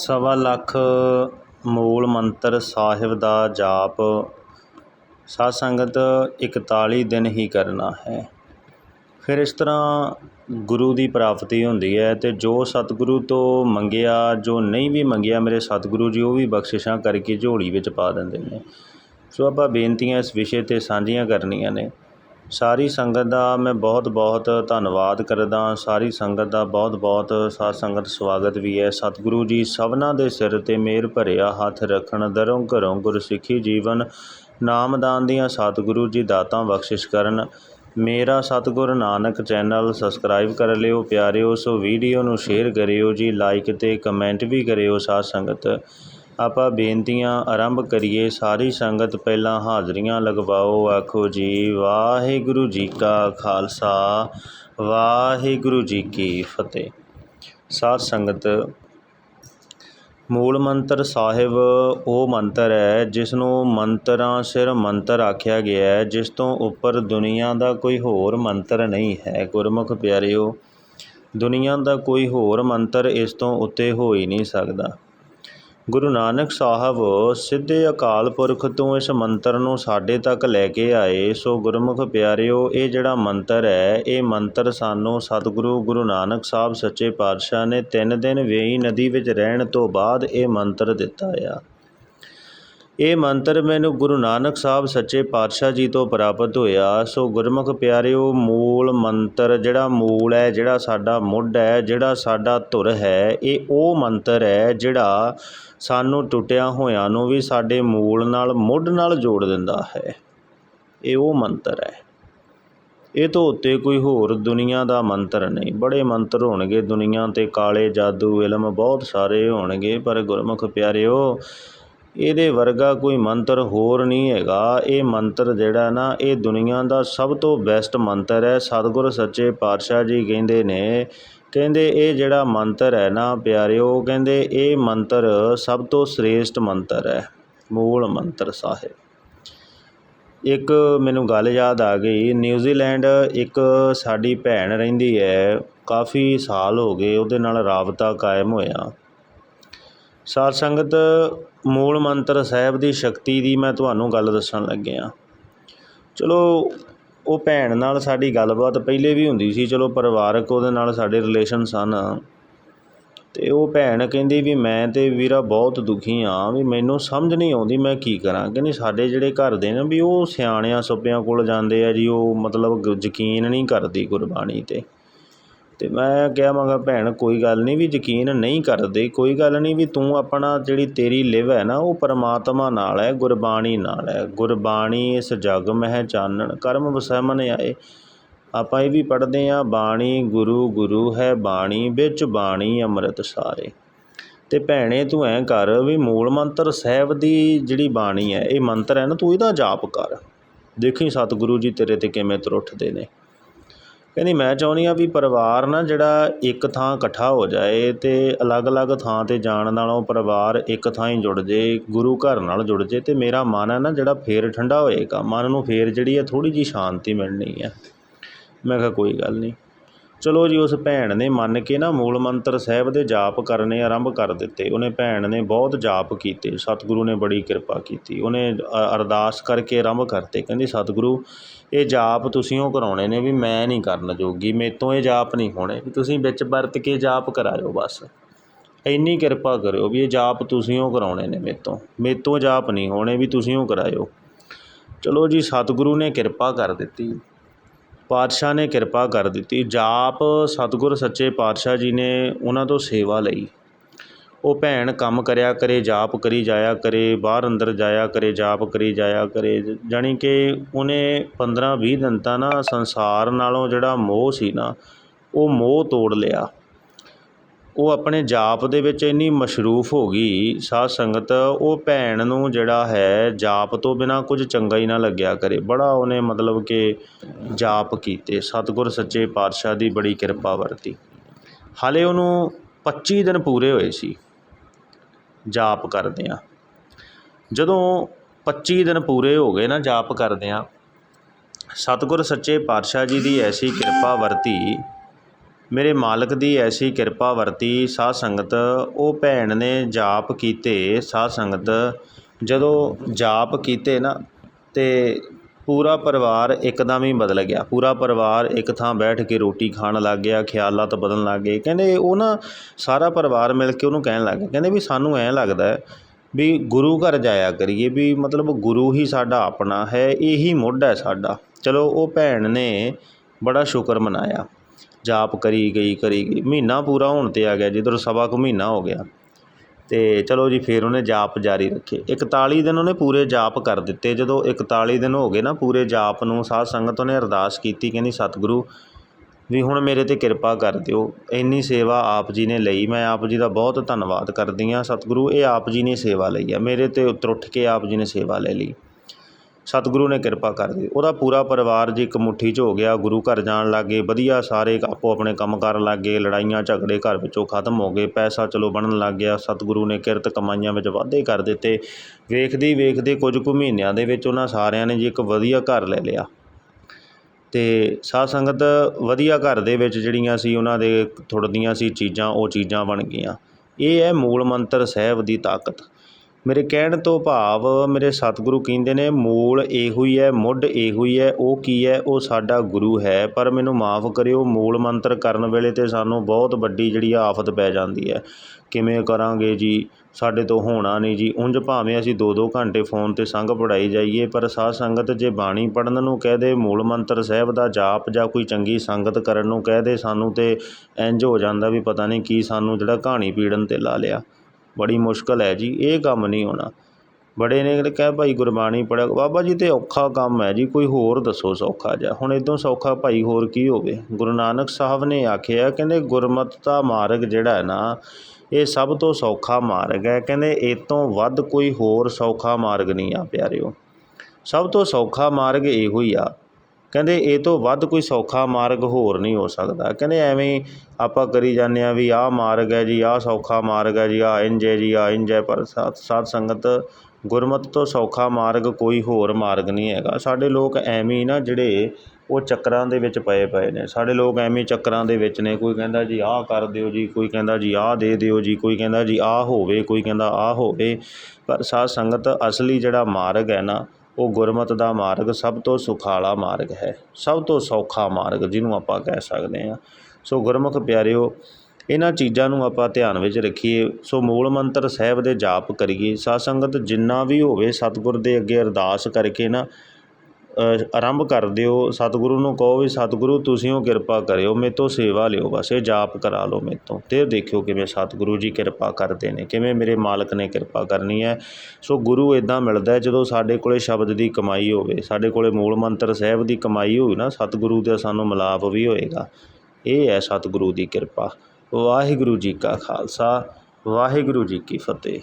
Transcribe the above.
ਸਵਾ ਲੱਖ ਮੂਲ ਮੰਤਰ ਸਾਹਿਬ ਦਾ ਜਾਪ, ਸਾਧ ਸੰਗਤ 41 ਦਿਨ ਹੀ ਕਰਨਾ ਹੈ। ਫਿਰ ਇਸ ਤਰ੍ਹਾਂ ਗੁਰੂ ਦੀ ਪ੍ਰਾਪਤੀ ਹੁੰਦੀ ਹੈ ਅਤੇ ਜੋ ਸਤਿਗੁਰੂ ਤੋਂ ਮੰਗਿਆ, ਜੋ ਨਹੀਂ ਵੀ ਮੰਗਿਆ ਮੇਰੇ ਸਤਿਗੁਰੂ ਜੀ, ਉਹ ਵੀ ਬਖਸ਼ਿਸ਼ਾਂ ਕਰਕੇ ਝੋਲੀ ਵਿੱਚ ਪਾ ਦਿੰਦੇ ਨੇ। ਸੋ ਆਪਾਂ ਬੇਨਤੀਆਂ ਇਸ ਵਿਸ਼ੇ 'ਤੇ ਸਾਂਝੀਆਂ ਕਰਨੀਆਂ ਨੇ। ਸਾਰੀ ਸੰਗਤ ਦਾ ਮੈਂ ਬਹੁਤ ਬਹੁਤ ਧੰਨਵਾਦ ਕਰਦਾ ਸਾਰੀ ਸੰਗਤ ਦਾ ਬਹੁਤ ਬਹੁਤ ਸਾਧ ਸੰਗਤ ਸਵਾਗਤ ਵੀ ਹੈ। ਸਤਿਗੁਰੂ ਜੀ ਸਭਨਾਂ ਦੇ ਸਿਰ ਤੇ ਮੇਰ ਭਰਿਆ ਹੱਥ ਰੱਖਣ, ਦਰੋਂ ਘਰੋਂ ਗੁਰਸਿੱਖੀ ਜੀਵਨ, ਨਾਮਦਾਨ ਦੀਆਂ ਸਤਿਗੁਰੂ ਜੀ ਦਾਤਾਂ ਬਖਸ਼ਿਸ਼ ਕਰਨ। ਮੇਰਾ ਸਤਿਗੁਰ ਨਾਨਕ ਚੈਨਲ ਸਬਸਕ੍ਰਾਈਬ ਕਰ ਲਿਓ। ਪਿਆਰਿਓ, ਸੋ ਵੀਡੀਓ ਨੂੰ ਸ਼ੇਅਰ ਕਰਿਓ ਜੀ, ਲਾਈਕ ਤੇ ਕਮੈਂਟ ਵੀ ਕਰਿਓ ਸਾਧ ਸੰਗਤ। ਆਪਾਂ ਬੇਨਤੀਆਂ ਆਰੰਭ ਕਰੀਏ, ਸਾਰੀ ਸੰਗਤ ਪਹਿਲਾਂ ਹਾਜ਼ਰੀਆਂ ਲਗਵਾਓ, ਆਖੋ ਜੀ, ਵਾਹਿਗੁਰੂ ਜੀ ਕਾ ਖਾਲਸਾ, ਵਾਹਿਗੁਰੂ ਜੀ ਕੀ ਫਤਿਹ। ਸਾਧ ਸੰਗਤ, ਮੂਲ ਮੰਤਰ ਸਾਹਿਬ, ਉਹ ਮੰਤਰ ਹੈ ਜਿਸ ਨੂੰ ਮੰਤਰਾਂ ਸਿਰ ਮੰਤਰ ਆਖਿਆ ਗਿਆ ਹੈ, ਜਿਸ ਤੋਂ ਉੱਪਰ ਦੁਨੀਆ ਦਾ ਕੋਈ ਹੋਰ ਮੰਤਰ ਨਹੀਂ ਹੈ। ਗੁਰਮੁਖ ਪਿਆਰਿਓ, ਦੁਨੀਆ ਦਾ ਕੋਈ ਹੋਰ ਮੰਤਰ ਇਸ ਤੋਂ ਉੱਤੇ ਹੋ ਹੀ ਨਹੀਂ ਸਕਦਾ। ਗੁਰੂ ਨਾਨਕ ਸਾਹਿਬ, ਸਿੱਧੇ ਅਕਾਲ ਪੁਰਖ ਤੋਂ ਇਸ ਮੰਤਰ ਨੂੰ ਸਾਡੇ ਤੱਕ ਲੈ ਕੇ ਆਏ, ਸੋ ਗੁਰਮੁਖ ਪਿਆਰਿਓ, ਇਹ ਜਿਹੜਾ ਮੰਤਰ ਹੈ, ਇਹ ਮੰਤਰ ਸਾਨੂੰ ਸਤਿਗੁਰੂ ਗੁਰੂ ਨਾਨਕ ਸਾਹਿਬ ਸੱਚੇ ਪਾਤਸ਼ਾਹ ਨੇ ਤਿੰਨ ਦਿਨ ਵੇਈ ਨਦੀ ਵਿੱਚ ਰਹਿਣ ਤੋਂ ਬਾਅਦ ਇਹ ਮੰਤਰ ਦਿੱਤਾ ਆ। ਇਹ ਮੰਤਰ ਮੈਨੂੰ ਗੁਰੂ ਨਾਨਕ ਸਾਹਿਬ ਸੱਚੇ ਪਾਤਸ਼ਾਹ ਜੀ ਤੋਂ ਪ੍ਰਾਪਤ ਹੋਇਆ। ਸੋ ਗੁਰਮੁਖ ਪਿਆਰਿਓ, ਮੂਲ ਮੰਤਰ ਜਿਹੜਾ ਮੂਲ ਹੈ, ਜਿਹੜਾ ਸਾਡਾ ਮੁੱਢ ਹੈ, ਜਿਹੜਾ ਸਾਡਾ ਧੁਰ ਹੈ, ਇਹ ਉਹ ਮੰਤਰ ਹੈ ਜਿਹੜਾ ਸਾਨੂੰ ਟੁੱਟਿਆ ਹੋਇਆਂ ਨੂੰ ਵੀ ਸਾਡੇ ਮੂਲ ਨਾਲ, ਮੁੱਢ ਨਾਲ ਜੋੜ ਦਿੰਦਾ ਹੈ। ਇਹ ਉਹ ਮੰਤਰ ਹੈ। ਇਹ ਤੋਂ ਉੱਤੇ ਕੋਈ ਹੋਰ ਦੁਨੀਆ ਦਾ ਮੰਤਰ ਨਹੀਂ। ਬੜੇ ਮੰਤਰ ਹੋਣਗੇ ਦੁਨੀਆ ਤੇ, ਕਾਲੇ, ਜਾਦੂ, ਇਲਮ ਬਹੁਤ ਸਾਰੇ ਹੋਣਗੇ। ਪਰ ਗੁਰਮੁਖ ਪਿਆਰਿਓ ਇਹਦੇ ਵਰਗਾ ਕੋਈ ਮੰਤਰ ਹੋਰ ਨਹੀਂ ਹੈਗਾ। ਇਹ ਮੰਤਰ ਜਿਹੜਾ ਨਾ, ਇਹ ਦੁਨੀਆ ਦਾ ਸਭ ਤੋਂ ਬੈਸਟ ਮੰਤਰ ਹੈ। ਸਤਿਗੁਰ ਸੱਚੇ ਪਾਤਸ਼ਾਹ ਜੀ ਕਹਿੰਦੇ ਨੇ, ਕਹਿੰਦੇ ਇਹ ਜਿਹੜਾ ਮੰਤਰ ਹੈ ਨਾ ਪਿਆਰਿਓ, ਕਹਿੰਦੇ ਇਹ ਮੰਤਰ ਸਭ ਤੋਂ ਸ੍ਰੇਸ਼ਟ ਮੰਤਰ ਹੈ, ਮੂਲ ਮੰਤਰ ਸਾਹਿਬ। ਇੱਕ ਮੈਨੂੰ ਗੱਲ ਯਾਦ ਆ ਗਈ, ਨਿਊਜ਼ੀਲੈਂਡ ਇੱਕ ਸਾਡੀ ਭੈਣ ਰਹਿੰਦੀ ਹੈ, ਕਾਫੀ ਸਾਲ ਹੋ ਗਏ ਉਹਦੇ ਨਾਲ ਰਾਬਤਾ ਕਾਇਮ ਹੋਇਆ। ਸਾਧ ਸੰਗਤ, ਮੂਲ ਮੰਤਰ ਸਾਹਿਬ ਦੀ ਸ਼ਕਤੀ ਦੀ ਮੈਂ ਤੁਹਾਨੂੰ ਗੱਲ ਦੱਸਣ ਲੱਗਿਆ ਚਲੋ, ਉਹ ਭੈਣ ਨਾਲ ਸਾਡੀ ਗੱਲਬਾਤ ਪਹਿਲੇ ਵੀ ਹੁੰਦੀ ਸੀ, ਚਲੋ ਪਰਿਵਾਰਕ ਉਹਦੇ ਨਾਲ ਸਾਡੇ ਰਿਲੇਸ਼ਨ ਸਨ ਤੇ ਉਹ ਭੈਣ ਕਹਿੰਦੀ ਵੀ ਮੈਂ ਤੇ ਵੀਰਾ ਬਹੁਤ ਦੁਖੀ ਆ ਵੀ ਮੈਨੂੰ ਸਮਝ ਨਹੀਂ ਆਉਂਦੀ ਮੈਂ ਕੀ ਕਰਾਂ। ਕਹਿੰਦੀ ਸਾਡੇ ਜਿਹੜੇ ਘਰ ਦੇ ਨੇ ਵੀ ਉਹ ਸਿਆਣਿਆਂ ਸੁਪਿਆਂ ਕੋਲ ਜਾਂਦੇ ਆ ਜੀ, ਉਹ ਮਤਲਬ ਯਕੀਨ ਨਹੀਂ ਕਰਦੀ ਗੁਰਬਾਣੀ ਤੇ। ਅਤੇ ਮੈਂ ਕਿਹਾ ਮਗਾ ਭੈਣ, ਕੋਈ ਗੱਲ ਨਹੀਂ ਵੀ ਯਕੀਨ ਨਹੀਂ ਕਰਦੇ, ਕੋਈ ਗੱਲ ਨਹੀਂ ਵੀ ਤੂੰ ਆਪਣਾ ਜਿਹੜੀ ਤੇਰੀ ਲਿਵ ਹੈ ਨਾ, ਉਹ ਪਰਮਾਤਮਾ ਨਾਲ ਹੈ, ਗੁਰਬਾਣੀ ਨਾਲ ਹੈ। ਗੁਰਬਾਣੀ ਇਸ ਜਗ ਮਹਿ ਚਾਨਣ, ਕਰਮ ਵਸੈ ਮਨ ਆਏ। ਆਪਾਂ ਇਹ ਵੀ ਪੜ੍ਹਦੇ ਹਾਂ, ਬਾਣੀ ਗੁਰੂ ਗੁਰੂ ਹੈ ਬਾਣੀ, ਵਿੱਚ ਬਾਣੀ ਅੰਮ੍ਰਿਤ ਸਾਰੇ। ਤੇ ਭੈਣੇ, ਤੂੰ ਐਂ ਕਰ ਵੀ ਮੂਲ ਮੰਤਰ ਸਾਹਿਬ ਦੀ ਜਿਹੜੀ ਬਾਣੀ ਹੈ, ਇਹ ਮੰਤਰ ਹੈ ਨਾ, ਤੂੰ ਇਹਦਾ ਜਾਪ ਕਰ। ਦੇਖੀ ਸਤਿਗੁਰੂ ਜੀ ਤੇਰੇ ਤੇ ਕਿਵੇਂ ਤੁਰ ਉੱਠਦੇ ਨੇ। ਕਹਿੰਦੀ ਮੈਂ ਚਾਹੁੰਦੀ ਹਾਂ ਵੀ ਪਰਿਵਾਰ ਨਾ ਜਿਹੜਾ ਇੱਕ ਥਾਂ ਇਕੱਠਾ ਹੋ ਜਾਏ ਅਤੇ ਅਲੱਗ-ਅਲੱਗ ਥਾਂ ਤੇ ਜਾਣ ਨਾਲੋਂ ਪਰਿਵਾਰ ਇੱਕ ਥਾਂ ਹੀ ਜੁੜ ਜੇ, ਗੁਰੂ ਘਰ ਨਾਲ ਜੁੜ ਜੇ ਅਤੇ ਮੇਰਾ ਮਨ ਹੈ ਨਾ ਜਿਹੜਾ ਫਿਰ ਠੰਡਾ ਹੋਏਗਾ। ਮਨ ਨੂੰ ਫਿਰ ਜਿਹੜੀ ਹੈ ਥੋੜ੍ਹੀ ਜਿਹੀ ਸ਼ਾਂਤੀ ਮਿਲਣੀ ਹੈ। ਮੈਂ ਕਿਹਾ ਕੋਈ ਗੱਲ ਨਹੀਂ। ਚਲੋ ਜੀ, ਉਸ ਭੈਣ ਨੇ ਮੰਨ ਕੇ ਨਾ ਮੂਲ ਮੰਤਰ ਸਾਹਿਬ ਦੇ ਜਾਪ ਕਰਨੇ ਆਰੰਭ ਕਰ ਦਿੱਤੇ। ਉਹਨੇ ਭੈਣ ਨੇ ਬਹੁਤ ਜਾਪ ਕੀਤੇ। ਸਤਿਗੁਰੂ ਨੇ ਬੜੀ ਕਿਰਪਾ ਕੀਤੀ। ਉਹਨੇ ਅਰਦਾਸ ਕਰਕੇ ਆਰੰਭ ਕਰਤੇ। ਕਹਿੰਦੀ, ਸਤਿਗੁਰੂ, ਇਹ ਜਾਪ ਤੁਸੀਂ ਉਹ ਕਰਾਉਣੇ ਨੇ ਵੀ ਮੈਂ ਨਹੀਂ ਕਰਨ ਜੋਗੀ। ਮੇਰੇ ਤੋਂ ਇਹ ਜਾਪ ਨਹੀਂ ਹੋਣੇ। ਵੀ ਤੁਸੀਂ ਵਿੱਚ ਵਰਤ ਕੇ ਜਾਪ ਕਰਾਇਓ ਬਸ। ਇੰਨੀ ਕਿਰਪਾ ਕਰਿਓ ਵੀ ਇਹ ਜਾਪ ਤੁਸੀਂ ਉਹ ਕਰਾਉਣੇ ਨੇ ਮੇਰੇ ਤੋਂ। ਮੇਰੇ ਤੋਂ ਜਾਪ ਨਹੀਂ ਹੋਣੇ ਵੀ ਤੁਸੀਂ ਉਹ ਕਰਾਇਓ। ਚਲੋ ਜੀ, ਸਤਿਗੁਰੂ ਨੇ ਕਿਰਪਾ ਕਰ ਦਿੱਤੀ। ਪਾਤਸ਼ਾਹ ਨੇ ਕਿਰਪਾ ਕਰ ਦਿੱਤੀ। ਜਾਪ ਸਤਿਗੁਰ ਸੱਚੇ ਪਾਤਸ਼ਾਹ ਜੀ ਨੇ ਉਹਨਾਂ ਤੋਂ ਸੇਵਾ ਲਈ। ਉਹ ਭੈਣ ਕੰਮ ਕਰਿਆ ਕਰੇ, ਜਾਪ ਕਰੀ ਜਾਇਆ ਕਰੇ, ਬਾਹਰ ਅੰਦਰ ਜਾਇਆ ਕਰੇ, ਜਾਪ ਕਰੀ ਜਾਇਆ ਕਰੇ। ਜਾਣੀ ਕਿ ਉਹਨੇ 15 20 ਦਿਨ ਤਾਂ ਨਾ ਸੰਸਾਰ ਨਾਲੋਂ ਜਿਹੜਾ ਮੋਹ ਸੀ ਨਾ, ਉਹ ਮੋਹ ਤੋੜ ਲਿਆ। ਉਹ ਆਪਣੇ ਜਾਪ ਦੇ ਵਿੱਚ ਇੰਨੀ ਮਸ਼ਰੂਫ ਹੋ ਗਈ, ਸਾਧ ਸੰਗਤ, ਉਹ ਭੈਣ ਨੂੰ ਜਿਹੜਾ ਹੈ, ਜਾਪ ਤੋਂ ਬਿਨਾ ਕੁਝ ਚੰਗਾ ਹੀ ਨਾ ਲੱਗਿਆ ਕਰੇ। ਬੜਾ ਉਹਨੇ ਮਤਲਬ ਕਿ ਜਾਪ ਕੀਤੇ। ਸਤਿਗੁਰ ਸੱਚੇ ਪਾਤਸ਼ਾਹ ਦੀ ਬੜੀ ਕਿਰਪਾ ਵਰਤੀ। ਹਾਲੇ ਉਹਨੂੰ 25 ਦਿਨ ਪੂਰੇ ਹੋਏ ਸੀ, ਜਾਪ ਕਰਦਿਆਂ। ਜਦੋਂ 25 ਦਿਨ ਪੂਰੇ ਹੋ ਗਏ ਨਾ ਜਾਪ ਕਰਦਿਆਂ, ਸਤਿਗੁਰ ਸੱਚੇ ਪਾਤਸ਼ਾਹ ਜੀ ਦੀ ਐਸੀ ਕਿਰਪਾ ਵਰਤੀ ਮੇਰੇ ਮਾਲਕ ਦੀ ਐਸੀ ਕਿਰਪਾ ਵਰਤੀ, ਸਾਧ ਸੰਗਤ। ਉਹ ਭੈਣ ਨੇ ਜਾਪ ਕੀਤੇ, ਸਾਧ ਸੰਗਤ। ਜਦੋਂ ਜਾਪ ਕੀਤੇ ਨਾ, ਤੇ ਪੂਰਾ ਪਰਿਵਾਰ ਇੱਕਦਮ ਹੀ ਬਦਲ ਗਿਆ। ਪੂਰਾ ਪਰਿਵਾਰ ਇੱਕ ਥਾਂ ਬੈਠ ਕੇ ਰੋਟੀ ਖਾਣ ਲੱਗ ਗਿਆ, ਖਿਆਲਾਤ ਬਦਲਣ ਲੱਗ ਗਏ। ਕਹਿੰਦੇ ਉਹ ਨਾ ਸਾਰਾ ਪਰਿਵਾਰ ਮਿਲ ਕੇ ਉਹਨੂੰ ਕਹਿਣ ਲੱਗ ਗਿਆ ਕਹਿੰਦੇ ਵੀ ਸਾਨੂੰ ਐਂ ਲੱਗਦਾ ਵੀ ਗੁਰੂ ਘਰ ਜਾਇਆ ਕਰੀਏ, ਵੀ ਮਤਲਬ ਗੁਰੂ ਹੀ ਸਾਡਾ ਆਪਣਾ ਹੈ, ਇਹੀ ਮੁੱਢ ਹੈ ਸਾਡਾ। ਚਲੋ ਉਹ ਭੈਣ ਨੇ ਬੜਾ ਸ਼ੁਕਰ ਮਨਾਇਆ। ਜਾਪ ਕਰੀ ਗਈ ਕਰੀ ਗਈ। ਮਹੀਨਾ ਪੂਰਾ ਹੋਣ ਤੇ ਆ ਗਿਆ, ਜਿੱਧਰ ਸਵਾ ਕੁ ਮਹੀਨਾ ਹੋ ਗਿਆ। ਅਤੇ ਚਲੋ ਜੀ, ਫਿਰ ਉਹਨੇ ਜਾਪ ਜਾਰੀ ਰੱਖੇ। 41 ਦਿਨ ਉਹਨੇ ਪੂਰੇ ਜਾਪ ਕਰ ਦਿੱਤੇ। ਜਦੋਂ 41 ਦਿਨ ਹੋ ਗਏ ਨਾ ਪੂਰੇ ਜਾਪ ਨੂੰ, ਸਾਧ ਸੰਗਤ ਉਹਨੇ ਅਰਦਾਸ ਕੀਤੀ, ਕਹਿੰਦੀ, ਸਤਿਗੁਰੂ, ਵੀ ਹੁਣ ਮੇਰੇ ਤੇ ਕਿਰਪਾ ਕਰ ਦਿਓ। ਇੰਨੀ ਸੇਵਾ ਆਪ ਜੀ ਨੇ ਲਈ। ਮੈਂ ਆਪ ਜੀ ਦਾ ਬਹੁਤ ਧੰਨਵਾਦ ਕਰਦੀ ਹਾਂ। ਸਤਿਗੁਰੂ, ਇਹ ਆਪ ਜੀ ਨੇ ਸੇਵਾ ਲਈ ਆ। ਮੇਰੇ ਤੇ ਉੱਤਰ ਉੱਠ ਕੇ ਆਪ ਜੀ ਨੇ ਸੇਵਾ ਲੈ ਲਈ। ਸਤਿਗੁਰੂ ਨੇ ਕਿਰਪਾ ਕਰ ਦਿੱਤੀ। ਉਹਦਾ ਪੂਰਾ ਪਰਿਵਾਰ ਜੀ ਇੱਕ ਮੁੱਠੀ 'ਚ ਹੋ ਗਿਆ। ਗੁਰੂ ਘਰ ਜਾਣ ਲੱਗ। ਗਏ ਵਧੀਆ ਸਾਰੇ ਆਪੋ ਆਪਣੇ ਕੰਮ ਕਰਨ ਲੱਗ। ਗਏ ਲੜਾਈਆਂ, ਝਗੜੇ ਘਰ ਵਿੱਚੋਂ ਖਤਮ ਹੋ ਗਏ। ਪੈਸਾ ਚਲੋ ਬਣਨ ਲੱਗ ਗਿਆ। ਸਤਿਗੁਰੂ ਨੇ ਕਿਰਤ ਕਮਾਈਆਂ ਵਿੱਚ ਵਾਧੇ ਕਰ ਦਿੱਤੇ। ਵੇਖਦੇ ਵੇਖਦੇ ਕੁਝ ਕੁ ਮਹੀਨਿਆਂ ਦੇ ਵਿੱਚ ਉਹਨਾਂ ਸਾਰਿਆਂ ਨੇ ਜੀ ਇੱਕ ਵਧੀਆ ਘਰ ਲੈ ਲਿਆ। ਅਤੇ ਸਾਧ ਸੰਗਤ ਵਧੀਆ ਘਰ ਦੇ ਵਿੱਚ ਜਿਹੜੀਆਂ ਸੀ, ਉਹਨਾਂ ਦੇ ਥੁੜਦੀਆਂ ਸੀ ਚੀਜ਼ਾਂ, ਉਹ ਚੀਜ਼ਾਂ ਬਣ ਗਈਆਂ। ਇਹ ਹੈ ਮੂਲ ਮੰਤਰ ਸਾਹਿਬ ਦੀ ਤਾਕਤ। ਮੇਰੇ ਕਹਿਣ ਤੋਂ ਭਾਵ ਮੇਰੇ ਸਤਿਗੁਰੂ ਕਹਿੰਦੇ ਨੇ, ਮੂਲ ਇਹੋ ਹੀ ਹੈ, ਮੁੱਢ ਇਹੋ ਹੀ ਹੈ, ਉਹ ਕੀ ਹੈ? ਉਹ ਸਾਡਾ ਗੁਰੂ ਹੈ। ਪਰ ਮੈਨੂੰ ਮਾਫ ਕਰਿਓ, ਮੂਲ ਮੰਤਰ ਕਰਨ ਵੇਲੇ ਤੇ ਸਾਨੂੰ ਬਹੁਤ ਵੱਡੀ ਜਿਹੜੀ ਆਫਤ ਪੈ ਜਾਂਦੀ ਹੈ। ਕਿਵੇਂ ਕਰਾਂਗੇ ਜੀ? ਸਾਡੇ ਤੋਂ ਹੋਣਾ ਨਹੀਂ ਜੀ। ਉਂਝ ਭਾਵੇਂ ਅਸੀਂ 2-2 ਘੰਟੇ ਫੋਨ ਤੇ ਸੰਗ ਪੜਾਈ ਜਾਈਏ, ਪਰ ਸਾਧ ਸੰਗਤ ਜੇ ਬਾਣੀ ਪੜਨ ਨੂੰ ਕਹਦੇ ਮੂਲ ਮੰਤਰ ਸਾਹਿਬ ਦਾ ਜਾਪ ਜਾਂ ਕੋਈ ਚੰਗੀ ਸੰਗਤ ਕਰਨ ਨੂੰ ਕਹਦੇ ਸਾਨੂੰ ਤੇ ਇੰਜ ਹੋ ਜਾਂਦਾ ਵੀ ਪਤਾ ਨਹੀਂ ਕੀ ਸਾਨੂੰ ਜਿਹੜਾ ਕਹਾਣੀ ਪੀੜਨ ਤੇ ਲਾ ਲਿਆ। ਬੜੀ ਮੁਸ਼ਕਲ ਹੈ ਜੀ, ਇਹ ਕੰਮ ਨਹੀਂ ਹੋਣਾ। ਬੜੇ ਨੇ ਕਿਹਾ ਭਾਈ ਗੁਰਬਾਣੀ ਪੜਿਆ ਬਾਬਾ ਜੀ, ਤੇ ਔਖਾ ਕੰਮ ਹੈ ਜੀ, ਕੋਈ ਹੋਰ ਦੱਸੋ ਸੌਖਾ ਜਿਹਾ। ਹੁਣ ਇਦੋਂ ਸੌਖਾ ਭਾਈ ਹੋਰ ਕੀ ਹੋਵੇ? ਗੁਰੂ ਨਾਨਕ ਸਾਹਿਬ ਨੇ ਆਖਿਆ, ਕਹਿੰਦੇ ਗੁਰਮਤਿ ਦਾ ਮਾਰਗ ਜਿਹੜਾ ਹੈ ਨਾ, ਇਹ ਸਭ ਤੋਂ ਸੌਖਾ ਮਾਰਗ ਹੈ। ਕਹਿੰਦੇ ਇਹ ਤੋਂ ਵੱਧ ਕੋਈ ਹੋਰ ਸੌਖਾ ਮਾਰਗ ਨਹੀਂ ਆ, ਪਿਆਰਿਓ। ਸਭ ਤੋਂ ਸੌਖਾ ਮਾਰਗ ਇਹੋ ਹੀ ਆ ਕਹਿੰਦੇ ਇਹ ਤੋਂ ਵੱਧ ਕੋਈ ਸੌਖਾ ਮਾਰਗ ਹੋਰ ਨਹੀਂ ਹੋ ਸਕਦਾ। ਕਹਿੰਦੇ ਐਵੇਂ ਆਪਾਂ ਕਰੀ ਜਾਂਦੇ ਆ ਵੀ ਆਹ ਮਾਰਗ ਹੈ ਜੀ, ਆਹ ਸੌਖਾ ਮਾਰਗ ਹੈ ਜੀ, ਆਹ ਇੰਜ ਹੈ ਜੀ, ਆਹ ਇੰਜ ਹੈ, ਪਰ ਸਾਧ ਸਾਧ ਸੰਗਤ ਗੁਰਮਤਿ ਤੋਂ ਸੌਖਾ ਮਾਰਗ ਕੋਈ ਹੋਰ ਮਾਰਗ ਨਹੀਂ ਹੈਗਾ। ਸਾਡੇ ਲੋਕ ਐਵੇਂ ਹੀ ਨਾ ਜਿਹੜੇ ਉਹ ਚੱਕਰਾਂ ਦੇ ਵਿੱਚ ਪਏ ਪਏ ਨੇ। ਸਾਡੇ ਲੋਕ ਐਵੇਂ ਚੱਕਰਾਂ ਦੇ ਵਿੱਚ ਨੇ। ਕੋਈ ਕਹਿੰਦਾ ਜੀ ਆਹ ਕਰ ਦਿਓ ਜੀ, ਕੋਈ ਕਹਿੰਦਾ ਜੀ ਆਹ ਦੇ ਦਿਓ ਜੀ, ਕੋਈ ਕਹਿੰਦਾ ਜੀ ਆਹ ਹੋਵੇ, ਕੋਈ ਕਹਿੰਦਾ ਆਹ ਹੋਵੇ। ਪਰ ਸਾਧ ਸੰਗਤ ਅਸਲੀ ਜਿਹੜਾ ਮਾਰਗ ਹੈ ਨਾ ਉਹ ਗੁਰਮਤ ਦਾ ਮਾਰਗ ਸਭ ਤੋਂ ਸੁਖਾਲਾ ਮਾਰਗ ਹੈ, ਸਭ ਤੋਂ ਸੌਖਾ ਮਾਰਗ ਜਿਹਨੂੰ ਆਪਾਂ ਕਹਿ ਸਕਦੇ ਹਾਂ। ਸੋ ਗੁਰਮੁਖ ਪਿਆਰਿਓ, ਇਹਨਾਂ ਚੀਜ਼ਾਂ ਨੂੰ ਆਪਾਂ ਧਿਆਨ ਵਿੱਚ ਰੱਖੀਏ। ਸੋ ਮੂਲ ਮੰਤਰ ਸਾਹਿਬ ਦੇ ਜਾਪ ਕਰੀਏ। ਸਾਧ ਸੰਗਤ ਜਿੰਨਾ ਵੀ ਹੋਵੇ, ਸਤਿਗੁਰ ਦੇ ਅੱਗੇ ਅਰਦਾਸ ਕਰਕੇ ਨਾ ਆਰੰਭ ਕਰ ਦਿਓ। ਸਤਿਗੁਰੂ ਨੂੰ ਕਹੋ ਵੀ, ਸਤਿਗੁਰੂ, ਤੁਸੀਂ ਉਹ ਕਿਰਪਾ ਕਰਿਓ ਮੇਰੇ ਤੋਂ ਸੇਵਾ ਲਿਓ, ਬਸ ਇਹ ਜਾਪ ਕਰਾ ਲਓ ਮੇਰੇ ਤੋਂ ਤੇ ਦੇਖਿਓ ਕਿਵੇਂ ਸਤਿਗੁਰੂ ਜੀ ਕਿਰਪਾ ਕਰਦੇ ਨੇ, ਕਿਵੇਂ ਮੇਰੇ ਮਾਲਕ ਨੇ ਕਿਰਪਾ ਕਰਨੀ ਹੈ। ਸੋ ਗੁਰੂ ਇਦਾਂ ਮਿਲਦਾ ਜਦੋਂ ਸਾਡੇ ਕੋਲੇ ਸ਼ਬਦ ਦੀ ਕਮਾਈ ਹੋਵੇ, ਸਾਡੇ ਕੋਲੇ ਮੂਲ ਮੰਤਰ ਸਾਹਿਬ ਦੀ ਕਮਾਈ ਹੋਵੇ ਨਾ, ਸਤਿਗੁਰੂ ਦਾ ਸਾਨੂੰ ਮਿਲਾਪ ਵੀ ਹੋਏਗਾ। ਇਹ ਹੈ ਸਤਿਗੁਰੂ ਦੀ ਕਿਰਪਾ। ਵਾਹਿਗੁਰੂ ਜੀ ਕਾ ਖਾਲਸਾ, ਵਾਹਿਗੁਰੂ ਜੀ ਕੀ ਫਤਿਹ।